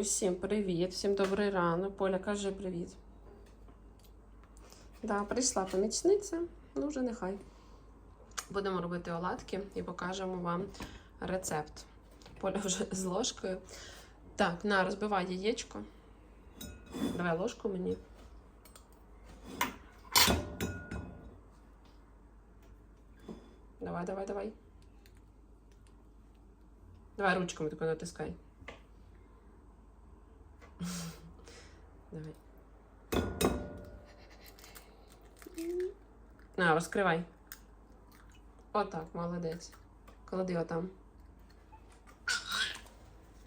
Усім привіт, всім добрий ранок. Поля каже привіт. Да, прийшла помічниця, ну вже нехай. Будемо робити оладки і покажемо вам рецепт. Поля вже з ложкою. Так, на, розбивай яєчко. Давай ложку мені. Давай, давай, давай. Давай ручками тако натискай. Давай. На, розкривай. Отак, молодець. Клади отам.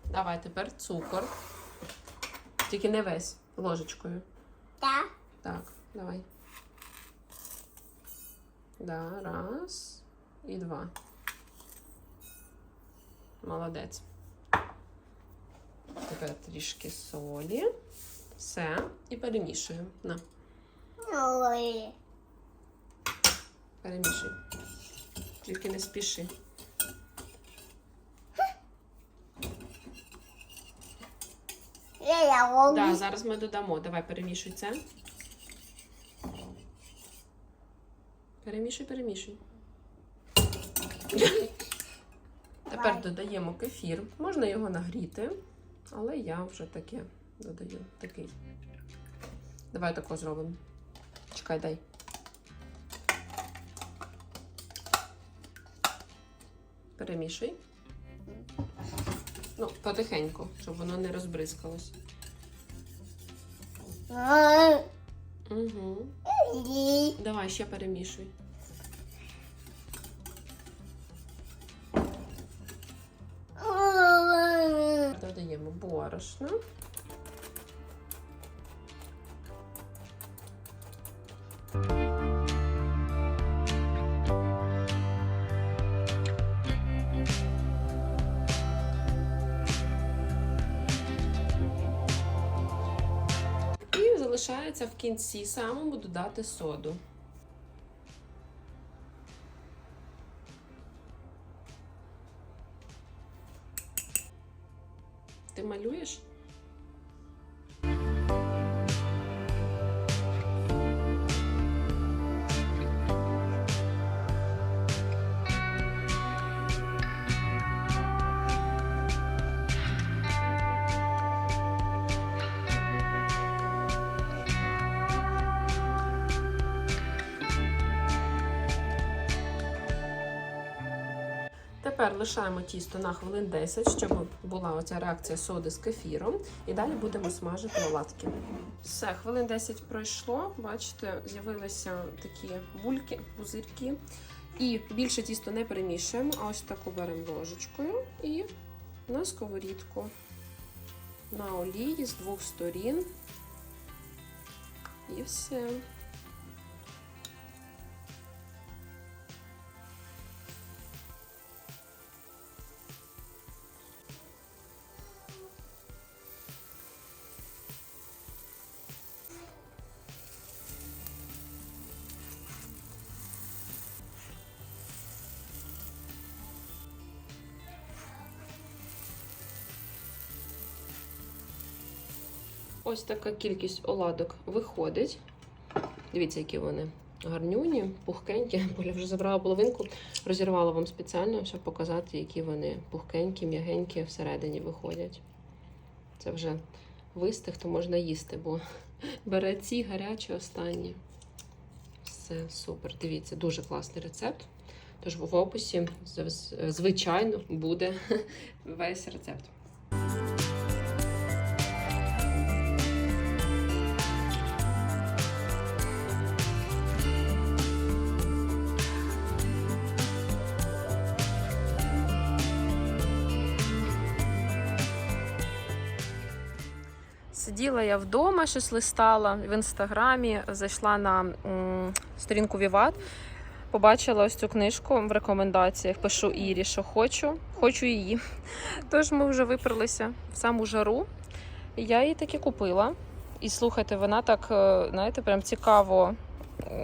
Давай тепер цукор. Тільки не весь. Ложечкою. Так. Так, давай. Да, раз і два. Молодець. Тепер трішки солі. Все. І перемішуємо. На, Ой. перемішуй. Тільки не спіши. Так, зараз ми додамо. Давай перемішуй це. Перемішуй, перемішуй. Тепер додаємо кефір. Можна його нагріти, але я вже таке додаю. Такий. Давай тако зробимо. Чекай, дай. Перемішуй. Ну, потихеньку, щоб воно не розбризкалось. Угу. Давай ще перемішуй. І залишається в кінці самому додати соду. Тепер лишаємо тісто на хвилин 10, щоб була оця реакція соди з кефіром. І далі будемо смажити оладки. Все, хвилин 10 пройшло. Бачите, з'явилися такі бульки, пузирки. І більше тісто не перемішуємо, а ось таку беремо ложечкою і на сковорідку. На олії з двох сторін. І все. Ось така кількість оладок виходить. Дивіться, які вони гарнюні, пухкенькі. Поля вже забрала половинку, розірвала вам спеціально, щоб показати, які вони пухкенькі, м'ягенькі всередині виходять. Це вже вистиг, то можна їсти, бо бере ці гарячі останні. Все супер. Дивіться, дуже класний рецепт. Тож в описі, звичайно, буде весь рецепт. Сиділа я вдома, щось листала в інстаграмі, зайшла на сторінку Віват, побачила ось цю книжку в рекомендаціях. Пишу Ірі, що хочу, хочу її. Тож ми вже виперлися в саму жару. Я її таки купила. І слухайте, вона так, е, знаєте, прям цікаво.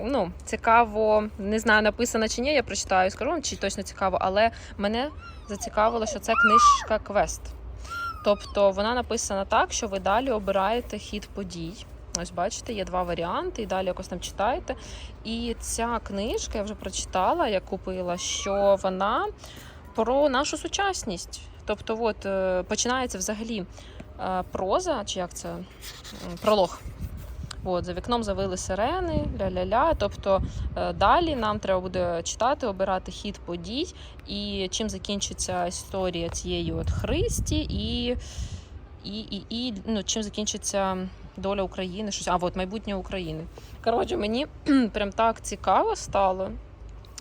Ну, цікаво, не знаю, написано чи ні, я прочитаю, скажу вам, чи точно цікаво, але мене зацікавило, що це книжка квест. Тобто вона написана так, що ви далі обираєте хід подій. Ось бачите, є два варіанти, і далі якось там читаєте. І ця книжка я вже прочитала, я купила, що вона про нашу сучасність. Тобто, от е, починається взагалі е, проза, чи як це пролог. От, за вікном завили сирени, ля-ля-ля. Тобто е, далі нам треба буде читати, обирати хід подій, і чим закінчиться історія цієї от Христі, і, і, і, і ну, чим закінчиться доля України, щось, а от майбутнє України. Коротше, мені прям так цікаво стало.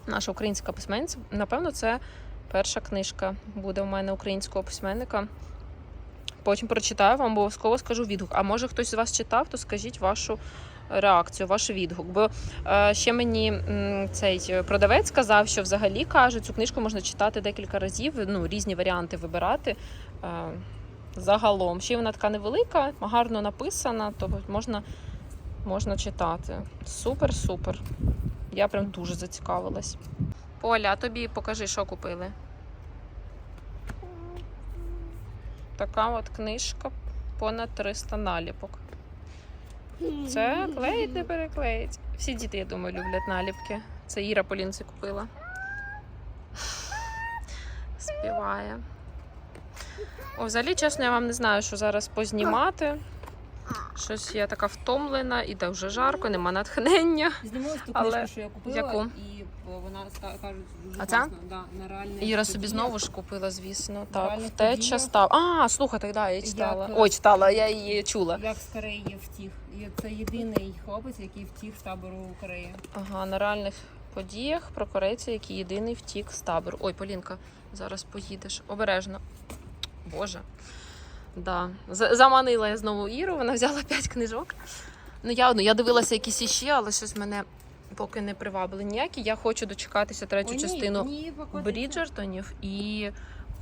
Наша українська письменниця. Напевно, це перша книжка буде у мене українського письменника. Потім прочитаю вам, обов'язково скажу відгук. А може хтось з вас читав, то скажіть вашу реакцію, ваш відгук. Бо е, ще мені м, цей продавець сказав, що взагалі каже, цю книжку можна читати декілька разів, ну, різні варіанти вибирати. Е, загалом. Ще вона така невелика, гарно написана, то можна, можна читати. Супер, супер. Я прям дуже зацікавилась. Оля, а тобі покажи, що купили. Така от книжка понад 300 наліпок. Це клеїть, не переклеїть. Всі діти, я думаю, люблять наліпки. Це Іра Полінці купила. Співає. О, взагалі, чесно, я вам не знаю, що зараз познімати. Щось я така втомлена, і так вже жарко, нема натхнення. Знімалась ту Але книжку, що я купила, яку? і вона ска- кажуть дуже А ця? класно. Да, на реальних Іра собі подіях. знову ж купила, звісно. Так, втеча подіях. став. А, слухайте, да, я читала. Як, е, Ой, читала, я її чула. Як з Кореї втік. І це єдиний хлопець, який втік з табору Кореї. Ага, на реальних подіях про корейця, який єдиний втік з табору. Ой, Полінка, зараз поїдеш. Обережно. Боже. Да. Заманила я знову Іру, вона взяла п'ять книжок. Ну, я, ну, я дивилася якісь іще, але щось мене поки не привабили ніякі. Я хочу дочекатися третю О, ні, частину ні, Бріджертонів і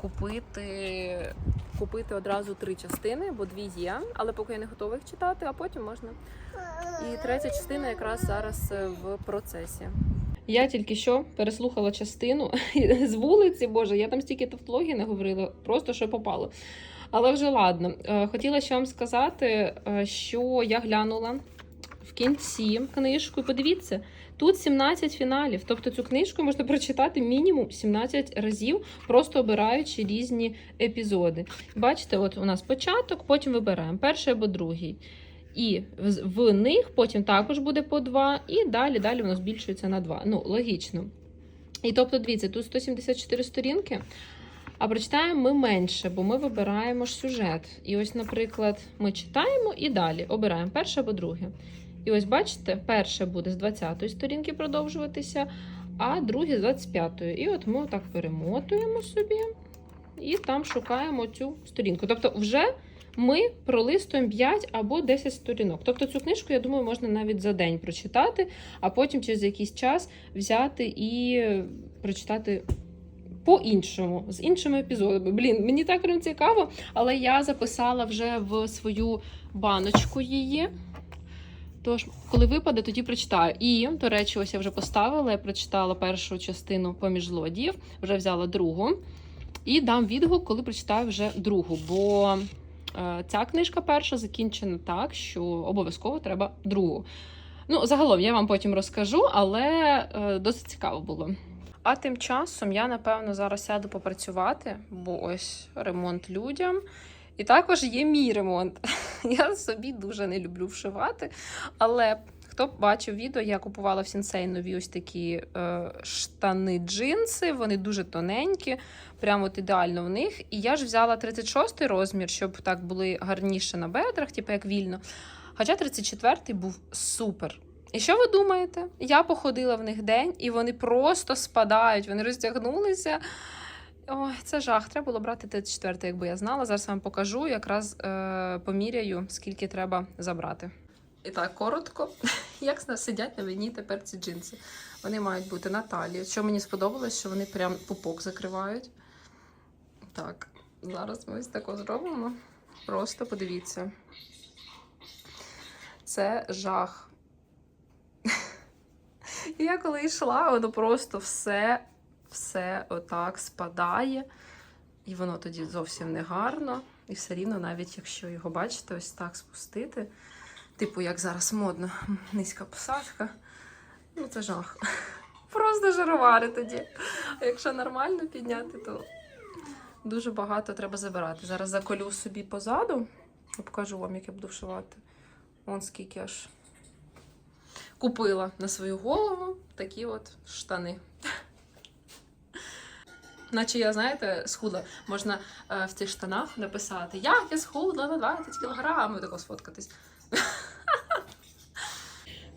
купити, купити одразу три частини, бо дві є, але поки я не готова їх читати, а потім можна. І третя частина якраз зараз е, в процесі. Я тільки що переслухала частину з вулиці, Боже, я там стільки тавтології не говорила, просто що попало. Але вже ладно. Е, Хотіла ще вам сказати, е, що я глянула в кінці книжку. Подивіться, тут 17 фіналів. Тобто цю книжку можна прочитати мінімум 17 разів, просто обираючи різні епізоди. Бачите, от у нас початок, потім вибираємо перший або другий. І в- них потім також буде по два, і далі далі воно збільшується на два. Ну, логічно. І тобто, дивіться, тут 174 сторінки. А прочитаємо ми менше, бо ми вибираємо ж сюжет. І ось, наприклад, ми читаємо і далі обираємо перше або друге. І ось бачите, перше буде з 20-ї сторінки продовжуватися, а друге з 25-ї. І от ми отак перемотуємо собі і там шукаємо цю сторінку. Тобто, вже ми пролистуємо 5 або 10 сторінок. Тобто цю книжку, я думаю, можна навіть за день прочитати, а потім через якийсь час взяти і прочитати по-іншому, з іншими епізодами. Блін, мені так цікаво, але я записала вже в свою баночку її. Тож, коли випаде, тоді прочитаю. І, до речі, ось я вже поставила, я прочитала першу частину поміж злодіїв, вже взяла другу. І дам відгук, коли прочитаю вже другу. Бо ця книжка перша закінчена так, що обов'язково треба другу. Ну, загалом я вам потім розкажу, але е, досить цікаво було. А тим часом я, напевно, зараз сяду попрацювати, бо ось ремонт людям. І також є мій ремонт. Я собі дуже не люблю вшивати. Але хто бачив відео, я купувала в Сінсей нові ось такі е, штани джинси, вони дуже тоненькі, прямо от ідеально в них. І я ж взяла 36 розмір, щоб так були гарніше на бедрах, типу як вільно. Хоча 34-й був супер. І що ви думаєте? Я походила в них день, і вони просто спадають, вони розтягнулися. Ой, це жах. Треба було брати 34, якби я знала. Зараз вам покажу, якраз е, поміряю, скільки треба забрати. І так, коротко, як сидять на мені тепер ці джинси. Вони мають бути на талії. Що мені сподобалось, що вони прям пупок закривають. Так, зараз ми ось тако зробимо. Просто подивіться. Це жах. Я коли йшла, воно просто все, все отак спадає. І воно тоді зовсім не гарно. І все рівно, навіть якщо його бачите, ось так спустити, типу, як зараз модно, низька посадка, ну це жах. Просто жаровари тоді. А якщо нормально підняти, то дуже багато треба забирати. Зараз заколю собі позаду, я покажу вам, як я буду вшивати. Вон скільки аж купила на свою голову такі от штани. Наче я, знаєте, схудла. Можна е, в цих штанах написати, як я схудла на 20 кілограмів, тако сфоткатись.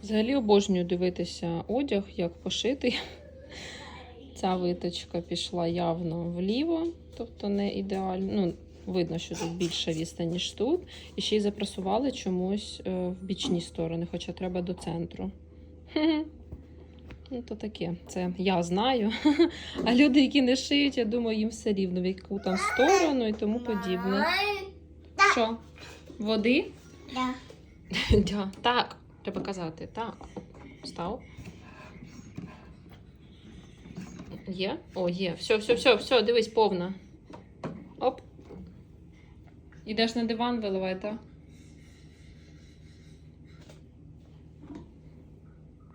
Взагалі обожнюю дивитися одяг, як пошитий. Ця виточка пішла явно вліво, тобто не ідеально. Ну, видно, що тут більша відстань, ніж тут. І ще й запрасували чомусь е, в бічні сторони, хоча треба до центру. Ну, то таке, це я знаю. А люди, які не шиють, я думаю, їм все рівно, в яку там сторону і тому подібне. Що? Води? Да. Так, треба казати. Так. Став. Є? О, є. Все, все, все, все, дивись, повна. Оп. Ідеш на диван, виливай, так?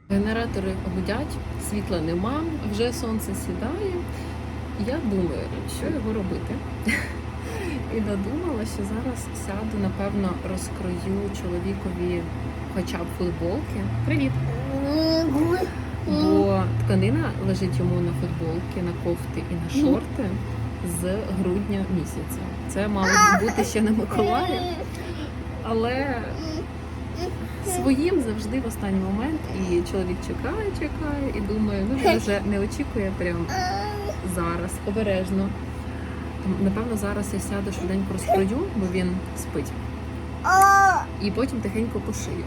Генератори гудять, світла нема, вже сонце сідає. Я думаю, що його робити. І додумала, що зараз сяду, напевно, розкрою чоловікові хоча б футболки. Привіт! Бо тканина лежить йому на футболки, на кофти і на шорти з грудня місяця. Це мало бути ще на Миколаї, але своїм завжди в останній момент. І чоловік чекає, чекає, і думає, ну він вже не очікує прямо зараз, обережно. Напевно, зараз я сяду швиденько розкрою, бо він спить. І потім тихенько пошию.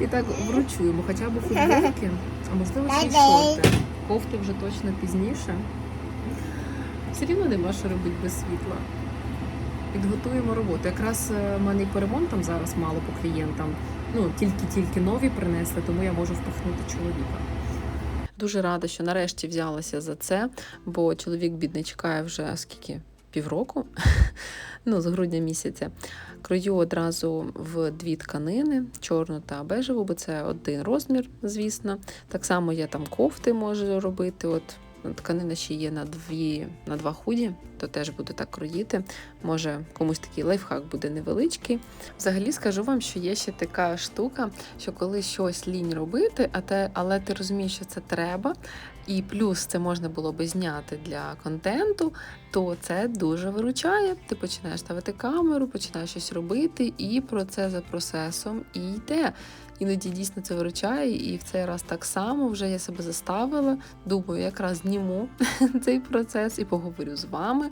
І так вручу йому хоча б футболки, а можливо ще й шорти. Кофти вже точно пізніше. Все рівно нема що робити без світла. Підготуємо роботу. Якраз е, в мене і по ремонтам зараз мало по клієнтам. Ну, тільки-тільки нові принесли, тому я можу впихнути чоловіка. Дуже рада, що нарешті взялася за це, бо чоловік бідний чекає вже скільки півроку, ну з грудня місяця. Крою одразу в дві тканини, чорну та бежеву, бо це один розмір, звісно. Так само я там кофти можу робити. От тканина ще є на дві на два худі, то теж буду так кроїти. Може, комусь такий лайфхак буде невеличкий. Взагалі скажу вам, що є ще така штука, що коли щось лінь робити, а те, але ти розумієш, що це треба, і плюс це можна було би зняти для контенту, то це дуже виручає. Ти починаєш ставити камеру, починаєш щось робити, і процес за процесом і йде. Іноді дійсно це виручає, і в цей раз так само вже я себе заставила. Думаю, якраз зніму цей процес і поговорю з вами.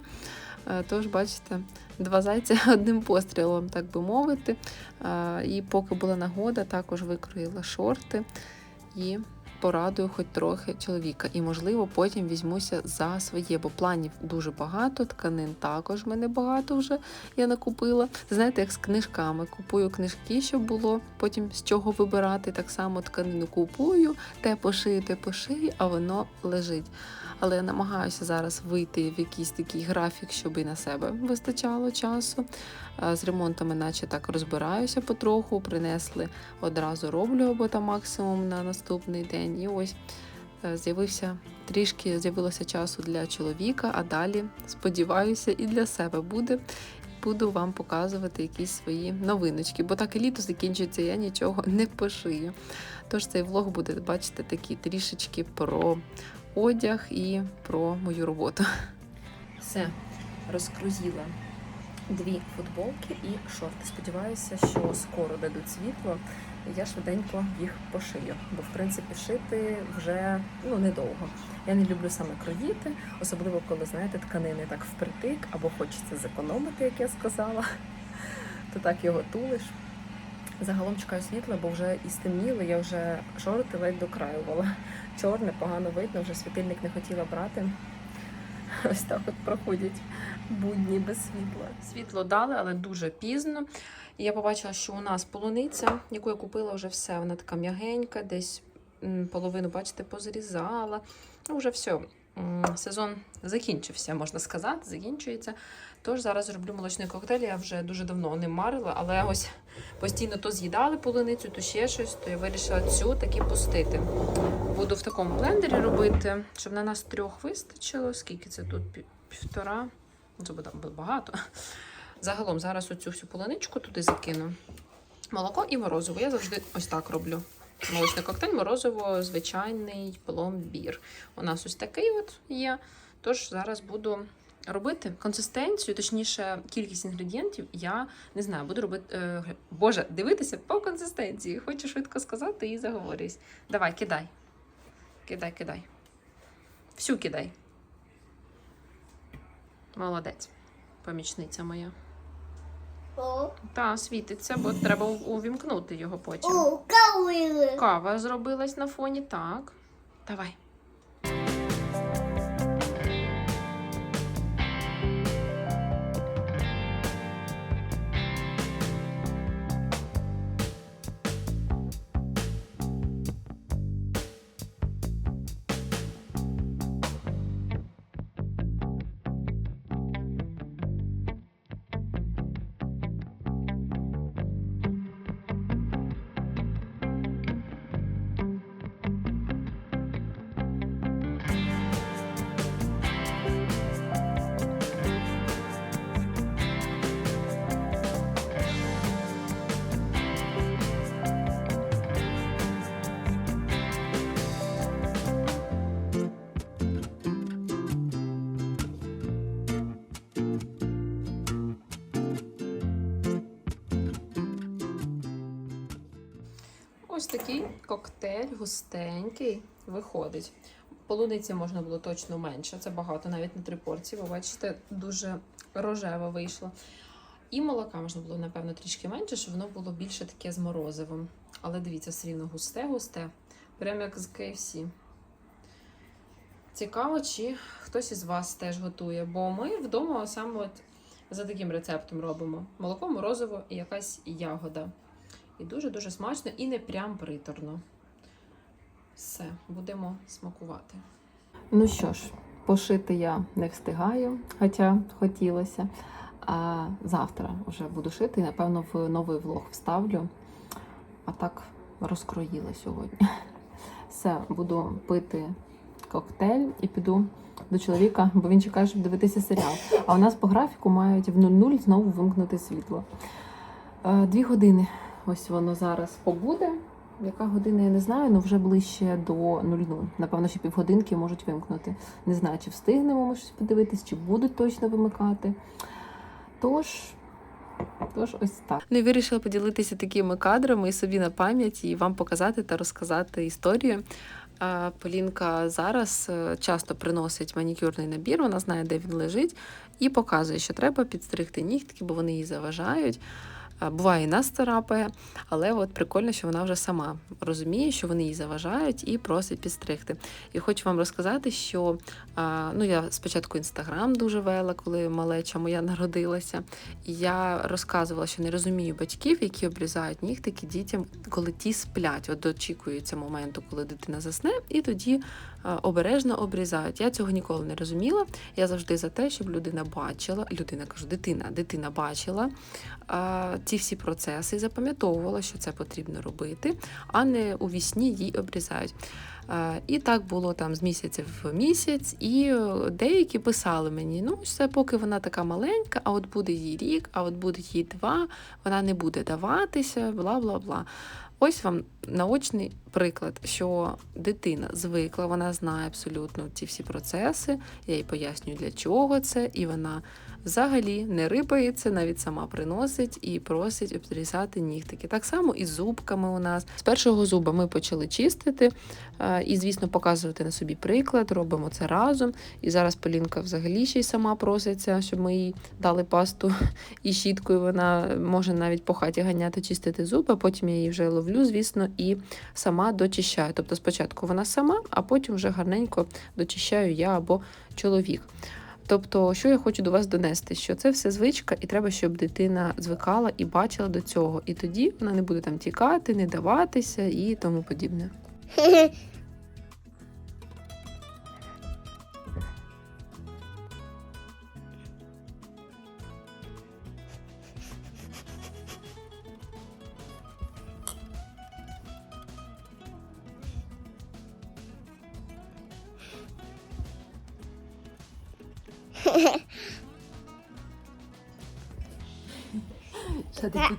Е, Тож, бачите, два зайця одним пострілом, так би мовити. Е, І поки була нагода, також викроїла шорти і порадую хоч трохи чоловіка. І, можливо, потім візьмуся за своє, бо планів дуже багато, тканин також мене багато вже я накупила. Знаєте, як з книжками. Купую книжки, щоб було потім з чого вибирати. Так само тканину купую, те пошию, те пошию, а воно лежить. Але я намагаюся зараз вийти в якийсь такий графік, щоб і на себе вистачало часу. З ремонтами, наче так розбираюся потроху, принесли одразу роблю або там максимум на наступний день. І ось е, з'явився трішки з'явилося часу для чоловіка, а далі сподіваюся, і для себе буде. Буду вам показувати якісь свої новиночки, бо так і літо закінчується, я нічого не пошию. Тож цей влог буде, бачите, такі трішечки про одяг і про мою роботу. Все, розкрузіла дві футболки і шорти. Сподіваюся, що скоро дадуть світло, я швиденько їх пошию. Бо, в принципі, шити вже ну, недовго. Я не люблю саме кроїти, особливо коли, знаєте, тканини так впритик, або хочеться зекономити, як я сказала, то так його тулиш. Загалом чекаю світла, бо вже і стемніло, я вже шорти ледь докраювала. Чорне, погано видно, вже світильник не хотіла брати. Ось так от проходять будні без світла. Світло дали, але дуже пізно. І я побачила, що у нас полуниця, яку я купила вже все. Вона така м'ягенька, десь половину, бачите, позрізала. Ну, вже все. Сезон закінчився, можна сказати, закінчується. Тож зараз зроблю молочний коктейль. Я вже дуже давно не марила, але ось постійно то з'їдали полуницю, то ще щось, то я вирішила цю таки пустити. Буду в такому блендері робити, щоб на нас трьох вистачило. Скільки це тут? Півтора. Ну, Це буде багато. Загалом зараз оцю всю полуничку туди закину. Молоко і морозиво. Я завжди ось так роблю. Молочний коктейль, морозиво, звичайний пломбір. У нас ось такий от є. Тож зараз буду робити консистенцію, точніше, кількість інгредієнтів. Я не знаю, буду робити. Е, Боже, дивитися по консистенції. Хочу швидко сказати і заговорюсь. Давай, кидай. Кидай, кидай. Всю кидай. Молодець. Помічниця моя. Та, світиться, бо треба увімкнути його потім. о. Кава зробилась на фоні, так. Давай. Коктейль густенький виходить. Полуниці можна було точно менше, це багато, навіть на три порції. Ви бачите, дуже рожево вийшло. І молока можна було, напевно, трішки менше, щоб воно було більше таке з морозивом. Але дивіться, все рівно густе-густе. Прямо як з KFC. Цікаво, чи хтось із вас теж готує, бо ми вдома саме от за таким рецептом робимо: молоко, морозиво і якась ягода. І дуже-дуже смачно і не прям приторно. Все, будемо смакувати. Ну що ж, пошити я не встигаю, хоча хотілося. А завтра вже буду шити і, напевно, в новий влог вставлю. А так розкроїла сьогодні. Все, буду пити коктейль і піду до чоловіка, бо він чекає, щоб дивитися серіал. А у нас по графіку мають в 00 знову вимкнути світло. Е, Дві години. Ось воно зараз побуде. Яка година, я не знаю, але вже ближче до 00. Напевно, ще півгодинки можуть вимкнути. Не знаю, чи встигнемо ми щось подивитись, чи будуть точно вимикати. Тож, тож ось так. Ну і вирішила поділитися такими кадрами і собі на пам'ять, і вам показати та розказати історію. Полінка зараз е, часто приносить манікюрний набір, вона знає, де він лежить, і показує, що треба підстригти нігтики, бо вони їй заважають. Буває і нас царапає, але от прикольно, що вона вже сама розуміє, що вони їй заважають, і просить підстригти. І хочу вам розказати, що ну я спочатку інстаграм дуже вела, коли малеча моя народилася. Я розказувала, що не розумію батьків, які обрізають нігтики дітям, коли ті сплять. От дочікуються моменту, коли дитина засне, і тоді обережно обрізають. Я цього ніколи не розуміла. Я завжди за те, щоб людина бачила, людина кажу, дитина, дитина бачила а, ці всі процеси і запам'ятовувала, що це потрібно робити, а не у вісні їй обрізають. Е, І так було там з місяця в місяць, і е, деякі писали мені: ну, це поки вона така маленька, а от буде їй рік, а от буде їй два, вона не буде даватися, бла бла бла. Ось вам наочний приклад, що дитина звикла, вона знає абсолютно ці всі процеси. Я їй пояснюю, для чого це, і вона взагалі не рипається, навіть сама приносить і просить обрізати нігтики. Так само і з зубками у нас. З першого зуба ми почали чистити е, і, звісно, показувати на собі приклад. Робимо це разом. І зараз Полінка взагалі ще й сама проситься, щоб ми їй дали пасту і щіткою. Вона може навіть по хаті ганяти, чистити зуби, а потім я її вже ловлю, звісно, і сама дочищаю. Тобто спочатку вона сама, а потім вже гарненько дочищаю я або чоловік. Тобто, що я хочу до вас донести, що це все звичка, і треба, щоб дитина звикала і бачила до цього. І тоді вона не буде там тікати, не даватися і тому подібне.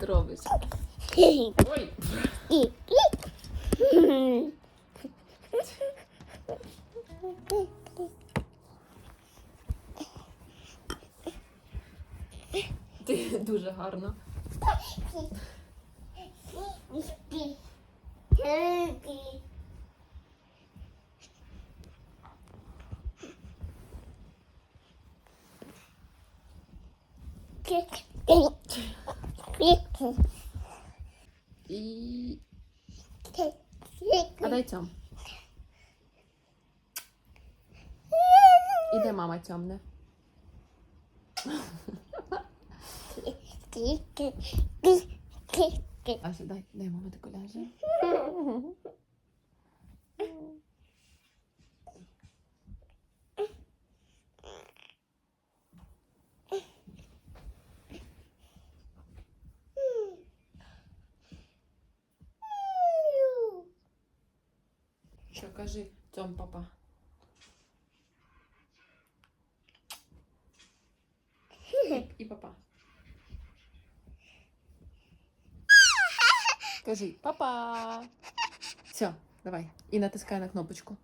Що ти тут робиш? Ой! Ти дуже гарно. І. А дай цьом. Іде мама. Ася, дай, дай мама таку ляже. Що кажи, цьом папа. І, і папа. Кажи папа. Все, давай. І натискай на кнопочку.